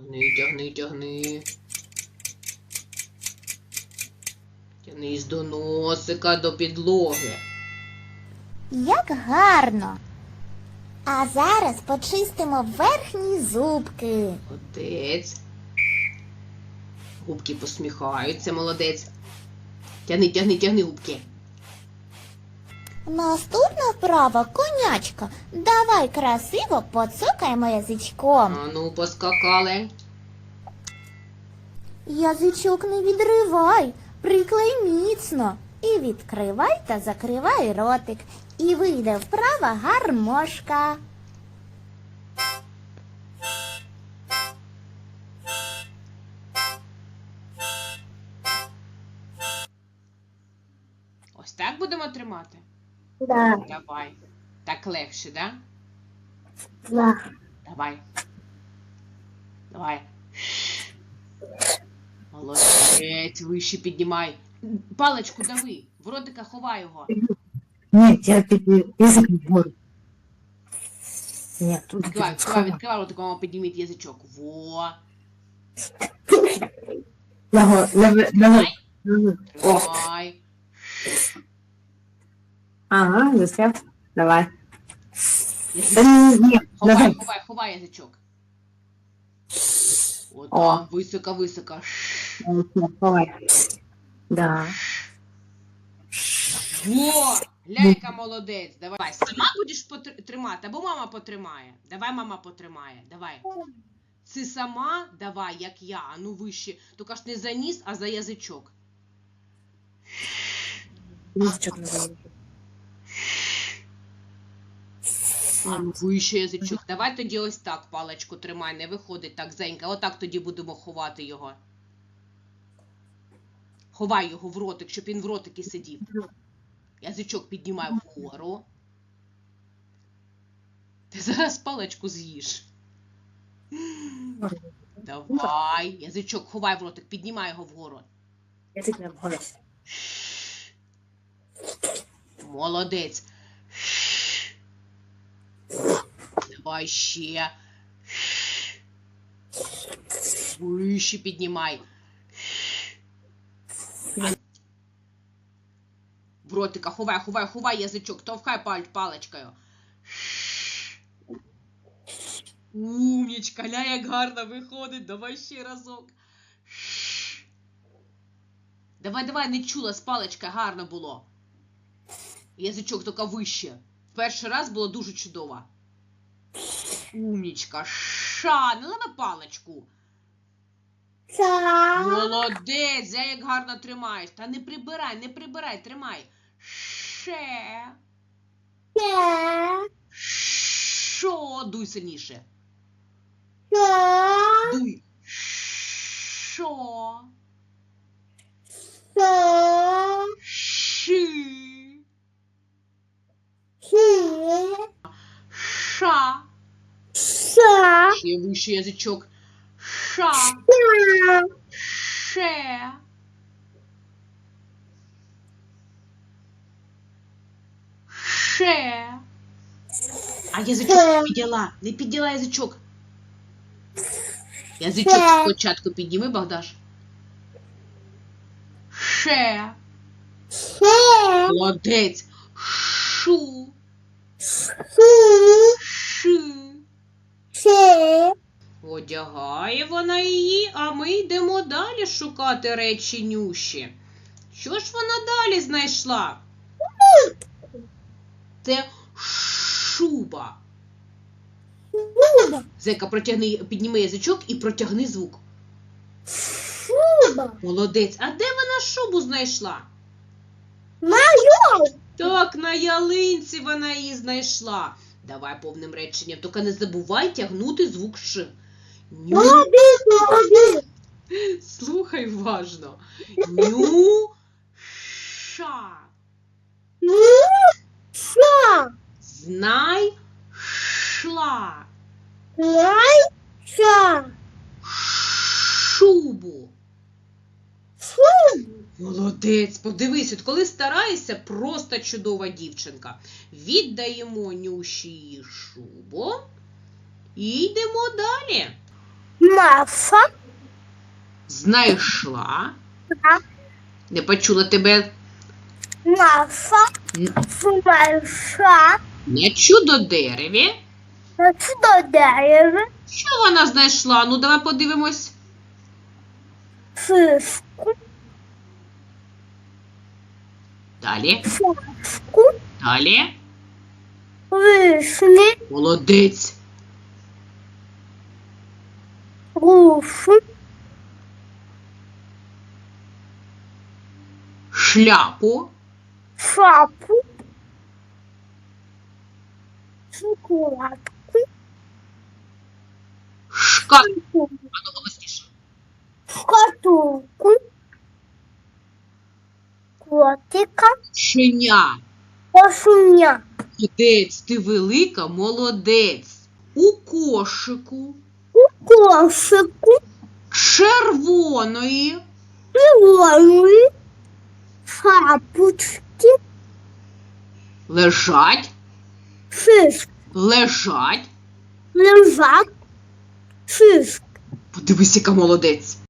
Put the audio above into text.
Тягни, тягни, тягни. Тягнись до носика, до підлоги. Як гарно. А зараз почистимо верхні зубки. Молодець. Губки посміхаються, молодець. Тягни, тягни, тягни губки. Наступна вправа конячка. Давай красиво поцокаємо язичком. А ну, поскакали. Язичок не відривай, приклей міцно. І відкривай та закривай ротик. І вийде вправа гармошка. Ось так будемо тримати? Да, Давай. Так легше, да? да. Давай. Давай. Молодець, вище піднімай. Паличку дави, в ротика ховай його. Нет, я під- язик вгору. Нет, тут Відкривай, відкривай, відкривай ротик, мама підніміть язичок. Во. Ляго, ляго, ляго. О. ага, застряв. Давай. Язичок. Ні, ні, Ховай, давай. ховай, ховай язичок. О. там, високо, високо. Давай. Да. Во! Ляйка молодець. Давай. Сама будеш потр- тримати, або мама потримає. Давай, мама потримає. Давай. Це сама давай, як я, а ну вище. Тільки ж не за ніс, а за язичок. Язичок не вийде. А ну вище язичок. Давай тоді ось так паличку тримай, не виходить так зенька. Отак тоді будемо ховати його. Ховай його в ротик, щоб він в ротики сидів. Язичок піднімай вгору. Ти зараз паличку з'їш. Давай. Язичок ховай в ротик, піднімай його вгору. Язик не вгору. Молодець. Давай ще. Вище піднімай. В ротика ховай, ховай, ховай язичок, товхай паль паличкою. Умнічка, гарно виходить. Давай ще разок. Давай, давай, не чула, з паличкою гарно було. Язичок тільки вище. Перший раз було дуже чудово. Умнічка. Ша, не лови паличку. Молодець, я як гарно тримаєш. Та не прибирай, не прибирай, тримай. Ше. Шо. Дуй сильніше. Дуй. Шо. Ши. Ша. Ще вище язичок. Ша. Ше. Ше. А язичок не підняла. Не підняла язичок. Язичок спочатку підніми, Богдаш. Ше. Молодець. Шу. Ши. Одягає вона її, а ми йдемо далі шукати речі нюші. Що ж вона далі знайшла? Це шуба. Зека, протягни, підніми язичок і протягни звук. Молодець. А де вона шубу знайшла? Так, на ялинці вона її знайшла. Давай повним реченням, тільки не забувай тягнути звук Ш. Ню. Слухай уважно. Нюша. Знай шла. Шубу. Молодець, подивись, от коли стараєшся, просто чудова дівчинка. Віддаємо Нюші її шубу і йдемо далі. Маша. Знайшла. Так. Не почула тебе. Маша. Н- Знайшла. На чудо-дереві. На чудо-дерево. Що вона знайшла? Ну, давай подивимось. Шишку. Далі. Шашку. Далі. Вишні. Молодець. Грушу. Шляпу. Шапу. Шоколадку. Шка... А ну, голосніше. Шкатулку. Котика. Щеня. Кошеня. Молодець, ти велика, молодець. У кошику У Кошику. червоної Червоної. Шапочки. лежать, Шишки. лежать. Лежать. Шишки. Подивись, яка молодець.